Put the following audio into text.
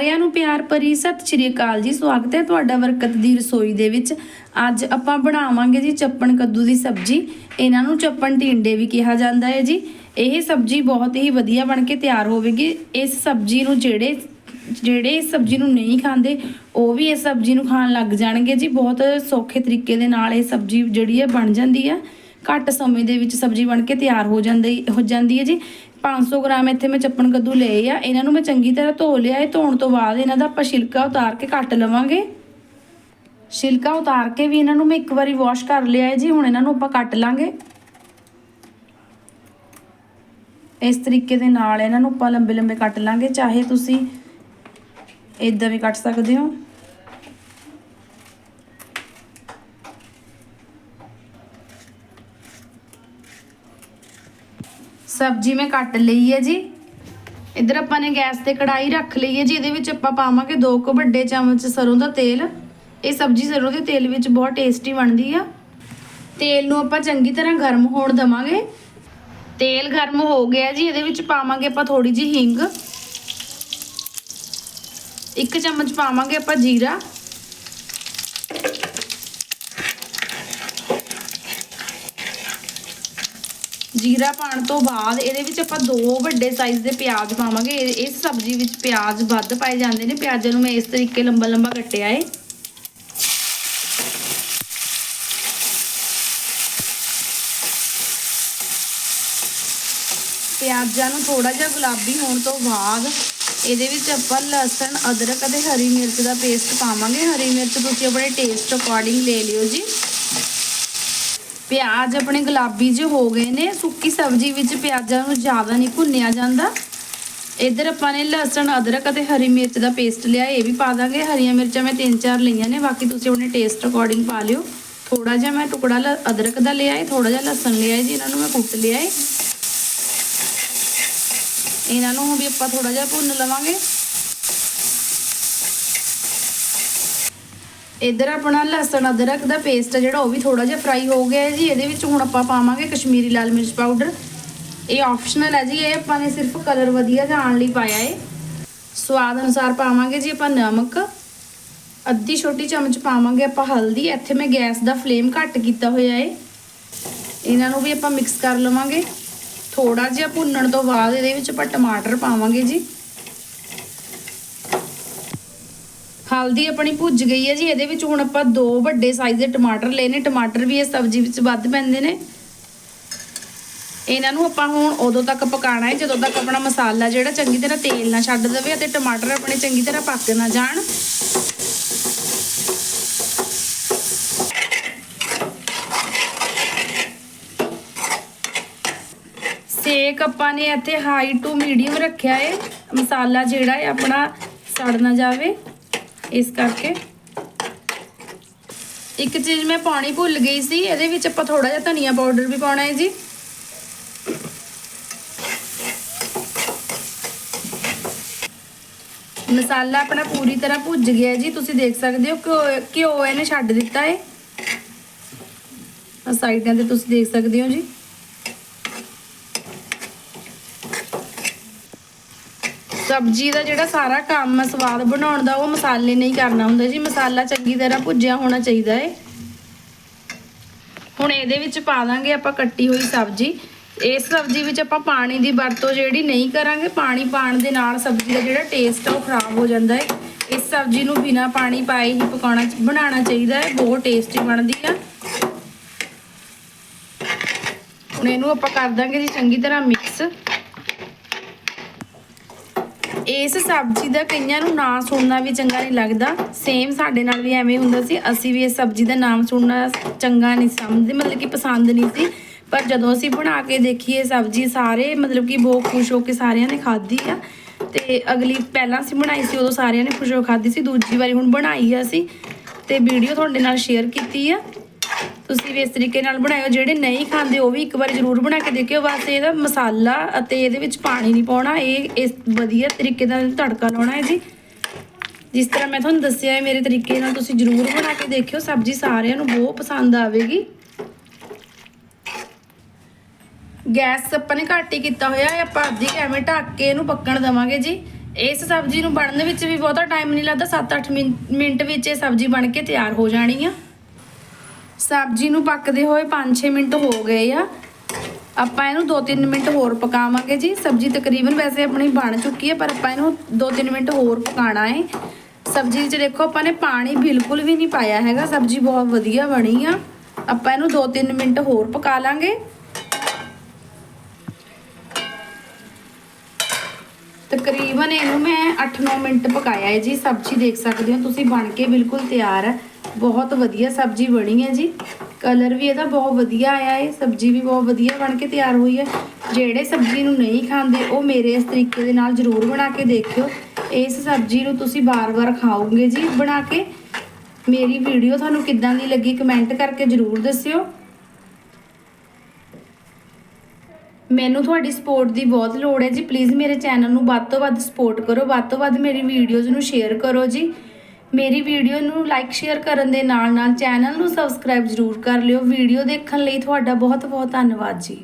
ਸਾਰਿਆਂ ਨੂੰ ਪਿਆਰ ਭਰੀ ਸਤਿ ਸ਼੍ਰੀ ਅਕਾਲ ਜੀ। ਸਵਾਗਤ ਹੈ ਤੁਹਾਡਾ ਬਰਕਤ ਦੀ ਰਸੋਈ ਦੇ ਵਿੱਚ। ਅੱਜ ਆਪਾਂ ਬਣਾਵਾਂਗੇ ਜੀ ਚੱਪਣ ਕੱਦੂ ਦੀ ਸਬਜ਼ੀ। ਇਹਨਾਂ ਨੂੰ ਚੱਪਣ ਟਿੰਡੇ ਵੀ ਕਿਹਾ ਜਾਂਦਾ ਹੈ ਜੀ। ਇਹ ਸਬਜ਼ੀ ਬਹੁਤ ਹੀ ਵਧੀਆ ਬਣ ਕੇ ਤਿਆਰ ਹੋਵੇਗੀ। ਇਸ ਸਬਜ਼ੀ ਨੂੰ ਜਿਹੜੇ ਜਿਹੜੇ ਇਸ ਸਬਜ਼ੀ ਨੂੰ ਨਹੀਂ ਖਾਂਦੇ, ਉਹ ਵੀ ਇਸ ਸਬਜ਼ੀ ਨੂੰ ਖਾਣ ਲੱਗ ਜਾਣਗੇ ਜੀ। ਬਹੁਤ ਸੌਖੇ ਤਰੀਕੇ ਦੇ ਨਾਲ ਇਹ ਸਬਜ਼ੀ ਜਿਹੜੀ ਹੈ ਬਣ ਜਾਂਦੀ ਹੈ। ਘੱਟ ਸਮੇਂ ਦੇ ਵਿੱਚ ਸਬਜ਼ੀ ਬਣ ਕੇ ਤਿਆਰ ਹੋ ਜਾਂਦੀ ਹੋ ਜਾਂਦੀ ਹੈ ਜੀ। 500 ਗ੍ਰਾਮ ਇੱਥੇ ਮੈਂ ਚੱਪਣ ਕੱਦੂ ਲਏ ਆ। ਇਹਨਾਂ ਨੂੰ ਮੈਂ ਚੰਗੀ ਤਰ੍ਹਾਂ ਧੋ ਲਿਆ ਹੈ ਧੋਣ ਤੋਂ ਬਾਅਦ ਇਹਨਾਂ ਦਾ ਆਪਾਂ ਛਿਲਕਾ ਉਤਾਰ ਕੇ ਕੱਟ ਲਵਾਂਗੇ। ਛਿਲਕਾ ਉਤਾਰ ਕੇ ਵੀ ਇਹਨਾਂ ਨੂੰ ਮੈਂ ਇੱਕ ਵਾਰੀ ਵਾਸ਼ ਕਰ ਲਿਆ ਹੈ ਜੀ। ਹੁਣ ਇਹਨਾਂ ਨੂੰ ਆਪਾਂ ਕੱਟ ਲਾਂਗੇ। ਇਸ ਤਰੀਕੇ ਦੇ ਨਾਲ ਇਹਨਾਂ ਨੂੰ ਆਪਾਂ ਲੰਬੇ ਲੰਬੇ ਕੱਟ ਲਾਂਗੇ। ਚਾਹੇ ਤੁਸੀਂ ਇਦਾਂ ਵੀ ਕੱਟ ਸਕਦੇ ਹੋ। ਸਬਜ਼ੀ ਮੈਂ ਕੱਟ ਲਈ ਹੈ ਜੀ। ਇਧਰ ਆਪਾਂ ਨੇ ਗੈਸ ਤੇ ਕੜਾਈ ਰੱਖ ਲਈ ਹੈ ਜੀ। ਇਹਦੇ ਵਿੱਚ ਆਪਾਂ ਪਾਵਾਂਗੇ ਦੋ ਕੁ ਵੱਡੇ ਚਮਚ ਸਰੋਂ ਦਾ ਤੇਲ। ਇਹ ਸਬਜ਼ੀ ਸਰੋਂ ਦੇ ਤੇਲ ਵਿੱਚ ਬਹੁਤ ਟੇਸਟੀ ਬਣਦੀ ਆ। ਤੇਲ ਨੂੰ ਆਪਾਂ ਚੰਗੀ ਤਰ੍ਹਾਂ ਗਰਮ ਹੋਣ ਦਵਾਂਗੇ। ਤੇਲ ਗਰਮ ਹੋ ਗਿਆ ਜੀ। ਇਹਦੇ ਵਿੱਚ ਪਾਵਾਂਗੇ ਆਪਾਂ ਥੋੜੀ ਜੀ ਹਿੰਗ। ਇੱਕ ਚਮਚ ਪਾਵਾਂਗੇ ਆਪਾਂ ਜੀਰਾ। ਜੀਰਾ ਪਾਣ ਤੋਂ ਬਾਅਦ ਇਹਦੇ ਵਿੱਚ ਆਪਾਂ ਦੋ ਵੱਡੇ ਸਾਈਜ਼ ਦੇ ਪਿਆਜ਼ ਪਾਵਾਂਗੇ। ਇਸ ਸਬਜ਼ੀ ਵਿੱਚ ਪਿਆਜ਼ ਵੱਧ ਪਾਏ ਜਾਂਦੇ ਨੇ। ਪਿਆਜ਼ਾਂ ਨੂੰ ਮੈਂ ਇਸ ਤਰੀਕੇ ਲੰਬਾ ਲੰਬਾ ਕੱਟਿਆ ਏ। ਪਿਆਜ਼ਾਂ ਨੂੰ ਥੋੜਾ ਜਿਹਾ ਗੁਲਾਬੀ ਹੋਣ ਤੋਂ ਬਾਅਦ ਇਹਦੇ ਵਿੱਚ ਆਪਾਂ ਲਸਣ, ਅਦਰਕ ਅਤੇ ਹਰੀ ਮਿਰਚ ਦਾ ਪੇਸਟ ਪਾਵਾਂਗੇ। ਹਰੀ ਮਿਰਚ ਤੁਸੀਂ ਆਪਣੇ ਟੇਸਟ ਅਕੋਰਡਿੰਗ ਲੈ ਲਿਓ ਜੀ। ਪਿਆਜ਼ ਆਪਣੇ ਗੁਲਾਬੀ ਜਿਹੇ ਹੋ ਗਏ ਨੇ, ਸੁੱਕੀ ਸਬਜ਼ੀ ਵਿੱਚ ਪਿਆਜ਼ਾਂ ਨੂੰ ਜ਼ਿਆਦਾ ਨਹੀਂ ਭੁੰਨਿਆ ਜਾਂਦਾ। ਇੱਧਰ ਆਪਾਂ ਨੇ ਲਸਣ, ਅਦਰਕ ਅਤੇ ਹਰੀ ਮਿਰਚ ਦਾ ਪੇਸਟ ਲਿਆ, ਇਹ ਵੀ ਪਾ ਦਾਂਗੇ। ਹਰੀਆਂ ਮਿਰਚਾਂ ਮੈਂ ਤਿੰਨ ਚਾਰ ਲਈਆਂ ਨੇ, ਬਾਕੀ ਤੁਸੀਂ ਆਪਣੇ ਟੇਸਟ ਅਕੋਰਡਿੰਗ ਪਾ ਲਿਓ। ਥੋੜਾ ਜਿਹਾ ਮੈਂ ਟੁਕੜਾ ਲ- ਅਦਰਕ ਦਾ ਲਿਆ ਹੈ ਥੋੜਾ ਜਿਹਾ ਲਸਣ ਲਿਆ ਹੈ ਜੀ ਇਹਨਾਂ ਨੂੰ ਮੈਂ ਕੁੱਟ ਲਿਆ ਹੈ ਇਹਨਾਂ ਨੂੰ ਵੀ ਆਪਾਂ ਥੋੜਾ ਜਿਹਾ ਭੁੰਨ ਲਵਾਂਗੇ। ਇਧਰ ਆਪਣਾ ਲਸਣ, ਅਦਰਕ ਦਾ ਪੇਸਟ ਜਿਹੜਾ, ਉਹ ਵੀ ਥੋੜਾ ਜਿਹਾ ਫਰਾਈ ਹੋ ਗਿਆ ਹੈ ਜੀ। ਇਹਦੇ ਵਿੱਚ ਹੁਣ ਆਪਾਂ ਪਾਵਾਂਗੇ ਕਸ਼ਮੀਰੀ ਲਾਲ ਮਿਰਚ ਪਾਊਡਰ ਇਹ ਆਪਸ਼ਨਲ ਹੈ ਜੀ, ਇਹ ਆਪਾਂ ਨੇ ਸਿਰਫ ਕਲਰ ਵਧੀਆ ਜਾਣ ਲਈ ਪਾਇਆ ਹੈ। ਸਵਾਦ ਅਨੁਸਾਰ ਪਾਵਾਂਗੇ ਜੀ ਆਪਾਂ ਨਮਕ। ਅੱਧੀ ਛੋਟੀ ਚਮਚ ਪਾਵਾਂਗੇ ਆਪਾਂ ਹਲਦੀ। ਇੱਥੇ ਮੈਂ ਗੈਸ ਦਾ ਫਲੇਮ ਘੱਟ ਕੀਤਾ ਹੋਇਆ ਹੈ। ਇਹਨਾਂ ਨੂੰ ਵੀ ਆਪਾਂ ਮਿਕਸ ਕਰ ਲਵਾਂਗੇ। ਥੋੜਾ ਜਿਹਾ ਭੁੰਨਣ ਤੋਂ ਬਾਅਦ ਇਹਦੇ ਵਿੱਚ ਆਪਾਂ ਟਮਾਟਰ ਪਾਵਾਂਗੇ ਜੀ। ਹਲਦੀ ਆਪਣੀ ਭੁੱਜ ਗਈ ਹੈ ਜੀ, ਇਹਦੇ ਵਿੱਚ ਹੁਣ ਆਪਾਂ ਦੋ ਵੱਡੇ ਸਾਈਜ਼ ਦੇ ਟਮਾਟਰ ਲਏ ਨੇ, ਟਮਾਟਰ ਵੀ ਇਸ ਸਬਜ਼ੀ ਵਿੱਚ ਵੱਧ ਪੈਂਦੇ ਨੇ। ਇਹਨਾਂ ਨੂੰ ਆਪਾਂ ਹੁਣ ਉਦੋਂ ਤੱਕ ਪਕਾਣਾ ਹੈ, ਜਦੋਂ ਤੱਕ ਆਪਣਾ ਮਸਾਲਾ ਜਿਹੜਾ ਚੰਗੀ ਤਰ੍ਹਾਂ ਤੇਲ ਨਾ ਛੱਡ ਦੇਵੇ ਅਤੇ ਟਮਾਟਰ ਆਪਣੇ ਚੰਗੀ ਤਰ੍ਹਾਂ ਪੱਕ ਨਾ ਜਾਣ। ਸੇਕ ਆਪਾਂ ਨੇ ਇੱਥੇ ਹਾਈ ਟੂ ਮੀਡੀਅਮ ਰੱਖਿਆ ਹੈ। ਮਸਾਲਾ ਜਿਹੜਾ ਹੈ ਆਪਣਾ ਸੜ ਨਾ ਜਾਵੇ। ਇਸ ਕਰਕੇ। ਇੱਕ ਚੀਜ਼ ਮੈਂ ਪਾਣੀ ਭੁੱਲ ਗਈ ਸੀ, ਇਹਦੇ ਵਿੱਚ ਆਪਾਂ ਥੋੜਾ ਜਿਹਾ ਧਨੀਆ ਪਾਊਡਰ ਵੀ ਪਾਉਣਾ ਹੈ ਜੀ। ਮਸਾਲਾ ਆਪਣਾ ਪੂਰੀ ਤਰ੍ਹਾਂ ਭੁੱਜ ਗਿਆ ਜੀ, ਤੁਸੀਂ ਦੇਖ ਸਕਦੇ ਹੋ ਕਿ ਘਿਓ ਇਹਨੇ ਛੱਡ ਦਿੱਤਾ ਹੈ। ਸਾਈਡਾਂ ਤੇ ਤੁਸੀਂ ਦੇਖ ਸਕਦੇ ਹੋ ਜੀ। ਸਬਜ਼ੀ ਦਾ ਜਿਹੜਾ ਸਾਰਾ ਕੰਮ ਸਵਾਦ ਬਣਾਉਣ ਦਾ, ਉਹ ਮਸਾਲੇ ਨਹੀਂ ਕਰਨਾ ਹੁੰਦਾ ਜੀ। ਮਸਾਲਾ ਚੰਗੀ ਤਰ੍ਹਾਂ ਭੁੱਜਿਆ ਹੋਣਾ ਚਾਹੀਦਾ ਹੈ ਹੁਣ ਇਹਦੇ ਵਿੱਚ ਪਾ ਦਾਂਗੇ ਆਪਾਂ ਕੱਟੀ ਹੋਈ ਸਬਜ਼ੀ। ਇਸ ਸਬਜ਼ੀ ਵਿੱਚ ਆਪਾਂ ਪਾਣੀ ਦੀ ਵਰਤੋਂ ਜਿਹੜੀ ਨਹੀਂ ਕਰਾਂਗੇ, ਪਾਣੀ ਪਾਣ ਦੇ ਨਾਲ ਸਬਜ਼ੀ ਦਾ ਜਿਹੜਾ ਟੇਸਟ ਆ, ਉਹ ਖਰਾਬ ਹੋ ਜਾਂਦਾ ਹੈ ਇਸ ਸਬਜ਼ੀ ਨੂੰ ਬਿਨਾ ਪਾਣੀ ਪਾਏ ਹੀ ਪਕਾਉਣਾ ਬਣਾਉਣਾ ਚਾਹੀਦਾ ਹੈ ਬਹੁਤ ਟੇਸਟੀ ਬਣਦੀ ਆ। ਹੁਣ ਇਹਨੂੰ ਆਪਾਂ ਕਰ ਦਾਂਗੇ ਜੀ ਚੰਗੀ ਤਰ੍ਹਾਂ ਮਿਕਸ ਇਸ ਸਬਜ਼ੀ ਦਾ ਕਈਆਂ ਨੂੰ ਨਾਂ ਸੁਣਨਾ ਵੀ ਚੰਗਾ ਨਹੀਂ ਲੱਗਦਾ। ਸੇਮ ਸਾਡੇ ਨਾਲ ਵੀ ਐਵੇਂ ਹੁੰਦਾ ਸੀ। ਅਸੀਂ ਵੀ ਇਸ ਸਬਜ਼ੀ ਦਾ ਨਾਮ ਸੁਣਨਾ ਚੰਗਾ ਨਹੀਂ ਸਮਝਦੇ, ਮਤਲਬ ਕਿ ਪਸੰਦ ਨਹੀਂ ਸੀ। ਪਰ ਜਦੋਂ ਅਸੀਂ ਬਣਾ ਕੇ ਦੇਖੀ ਇਹ ਸਬਜ਼ੀ, ਸਾਰੇ ਮਤਲਬ ਕਿ ਬਹੁਤ ਖੁਸ਼ ਹੋ ਕੇ ਸਾਰਿਆਂ ਨੇ ਖਾਧੀ ਆ। ਤੇ ਅਗਲੀ, ਪਹਿਲਾਂ ਅਸੀਂ ਬਣਾਈ ਸੀ, ਉਦੋਂ ਸਾਰਿਆਂ ਨੇ ਖੁਸ਼ ਹੋ ਕੇ ਖਾਧੀ ਸੀ। ਦੂਜੀ ਵਾਰੀ ਹੁਣ ਬਣਾਈ ਆ ਅਸੀਂ। ਤੇ ਵੀਡੀਓ ਤੁਹਾਡੇ ਨਾਲ ਸ਼ੇਅਰ ਕੀਤੀ ਆ। ਤੁਸੀਂ ਵੀ ਇਸ ਤਰੀਕੇ ਨਾਲ ਬਣਾਇਓ, ਜਿਹੜੇ ਨਹੀਂ ਖਾਂਦੇ ਉਹ ਵੀ ਇੱਕ ਵਾਰ ਜ਼ਰੂਰ ਬਣਾ ਕੇ ਦੇਖਿਓ। ਬਸ ਇਹਦਾ ਮਸਾਲਾ ਅਤੇ ਇਹਦੇ ਵਿੱਚ ਪਾਣੀ ਨਹੀਂ ਪਾਉਣਾ, ਇਹ ਇਸ ਵਧੀਆ ਤਰੀਕੇ ਨਾਲ ਤੜਕਾ ਲਾਉਣਾ ਹੈ ਜੀ। ਜਿਸ ਤਰ੍ਹਾਂ ਮੈਂ ਤੁਹਾਨੂੰ ਦੱਸਿਆ ਹੈ, ਮੇਰੇ ਤਰੀਕੇ ਨਾਲ ਤੁਸੀਂ ਜ਼ਰੂਰ ਬਣਾ ਕੇ ਦੇਖਿਓ, ਸਬਜ਼ੀ ਸਾਰਿਆਂ ਨੂੰ ਬਹੁਤ ਪਸੰਦ ਆਵੇਗੀ। ਗੈਸ ਆਪਾਂ ਨੇ ਘੱਟ ਹੀ ਕੀਤਾ ਹੋਇਆ ਹੈ, ਆਪਾਂ ਅੱਧੀ ਕੁ ਐਵੇਂ ਢੱਕ ਕੇ ਇਹਨੂੰ ਪੱਕਣ ਦੇਵਾਂਗੇ ਜੀ। ਇਸ ਸਬਜ਼ੀ ਨੂੰ ਬਣਨ ਵਿੱਚ ਵੀ ਬਹੁਤਾ ਟਾਈਮ ਨਹੀਂ ਲੱਗਦਾ 7-8 ਮਿੰਟ ਵਿੱਚ ਇਹ ਸਬਜ਼ੀ ਬਣ ਕੇ ਤਿਆਰ ਹੋ ਜਾਣੀ ਆ। ਸਬਜ਼ੀ ਨੂੰ ਪੱਕਦੇ ਹੋਏ 5-6 ਮਿੰਟ ਹੋ ਗਏ ਆ। ਆਪਾਂ ਇਹਨੂੰ 2-3 ਮਿੰਟ ਹੋਰ ਪਕਾਵਾਂਗੇ ਜੀ। ਸਬਜ਼ੀ ਤਕਰੀਬਨ ਵੈਸੇ ਆਪਣੀ ਬਣ ਚੁੱਕੀ ਹੈ, ਪਰ ਆਪਾਂ ਇਹਨੂੰ 2-3 ਮਿੰਟ ਹੋਰ ਪਕਾਣਾ ਹੈ। ਸਬਜ਼ੀ 'ਚ ਦੇਖੋ, ਆਪਾਂ ਨੇ ਪਾਣੀ ਬਿਲਕੁਲ ਵੀ ਨਹੀਂ ਪਾਇਆ ਹੈਗਾ। ਸਬਜ਼ੀ ਬਹੁਤ ਵਧੀਆ ਬਣੀ ਆ। ਆਪਾਂ ਇਹਨੂੰ 2-3 ਮਿੰਟ ਹੋਰ ਪਕਾ ਲਾਂਗੇ। ਤਕਰੀਬਨ ਇਹਨੂੰ ਮੈਂ 8-9 ਮਿੰਟ ਪਕਾਇਆ ਹੈ ਜੀ। ਸਬਜ਼ੀ ਦੇਖ ਸਕਦੇ ਹੋ, ਤੁਸੀਂ ਬਣ ਕੇ ਬਿਲਕੁਲ ਤਿਆਰ ਹੈ ਬਹੁਤ ਵਧੀਆ ਸਬਜ਼ੀ ਬਣੀ ਹੈ ਜੀ। ਕਲਰ ਵੀ ਇਹਦਾ ਬਹੁਤ ਵਧੀਆ ਆਇਆ ਹੈ ਸਬਜ਼ੀ ਵੀ ਬਹੁਤ ਵਧੀਆ ਬਣ ਕੇ ਤਿਆਰ ਹੋਈ ਹੈ। ਜਿਹੜੇ ਸਬਜ਼ੀ ਨੂੰ ਨਹੀਂ ਖਾਂਦੇ, ਉਹ ਮੇਰੇ ਇਸ ਤਰੀਕੇ ਦੇ ਨਾਲ ਜ਼ਰੂਰ ਬਣਾ ਕੇ ਦੇਖਿਓ। ਇਸ ਸਬਜ਼ੀ ਨੂੰ ਤੁਸੀਂ ਬਾਰ-ਬਾਰ ਖਾਓਗੇ ਜੀ। ਬਣਾ ਕੇ ਮੇਰੀ ਵੀਡੀਓ ਤੁਹਾਨੂੰ ਕਿੱਦਾਂ ਦੀ ਲੱਗੀ ਕਮੈਂਟ ਕਰਕੇ ਜ਼ਰੂਰ ਦੱਸਿਓ। ਮੈਨੂੰ ਤੁਹਾਡੀ ਸਪੋਰਟ ਦੀ ਬਹੁਤ ਲੋੜ ਹੈ ਜੀ। ਪਲੀਜ਼ ਮੇਰੇ ਚੈਨਲ ਨੂੰ ਵੱਧ ਤੋਂ ਵੱਧ ਸਪੋਰਟ ਕਰੋ। ਵੱਧ ਤੋਂ ਵੱਧ ਮੇਰੀ ਵੀਡੀਓਜ਼ ਨੂੰ ਸ਼ੇਅਰ ਕਰੋ ਜੀ। ਮੇਰੀ ਵੀਡੀਓ ਨੂੰ ਲਾਈਕ ਸ਼ੇਅਰ ਕਰਨ ਦੇ ਨਾਲ ਨਾਲ ਚੈਨਲ ਨੂੰ ਸਬਸਕ੍ਰਾਈਬ ਜ਼ਰੂਰ ਕਰ ਲਿਓ। ਵੀਡੀਓ ਦੇਖਣ ਲਈ ਤੁਹਾਡਾ ਬਹੁਤ ਬਹੁਤ ਧੰਨਵਾਦ ਜੀ।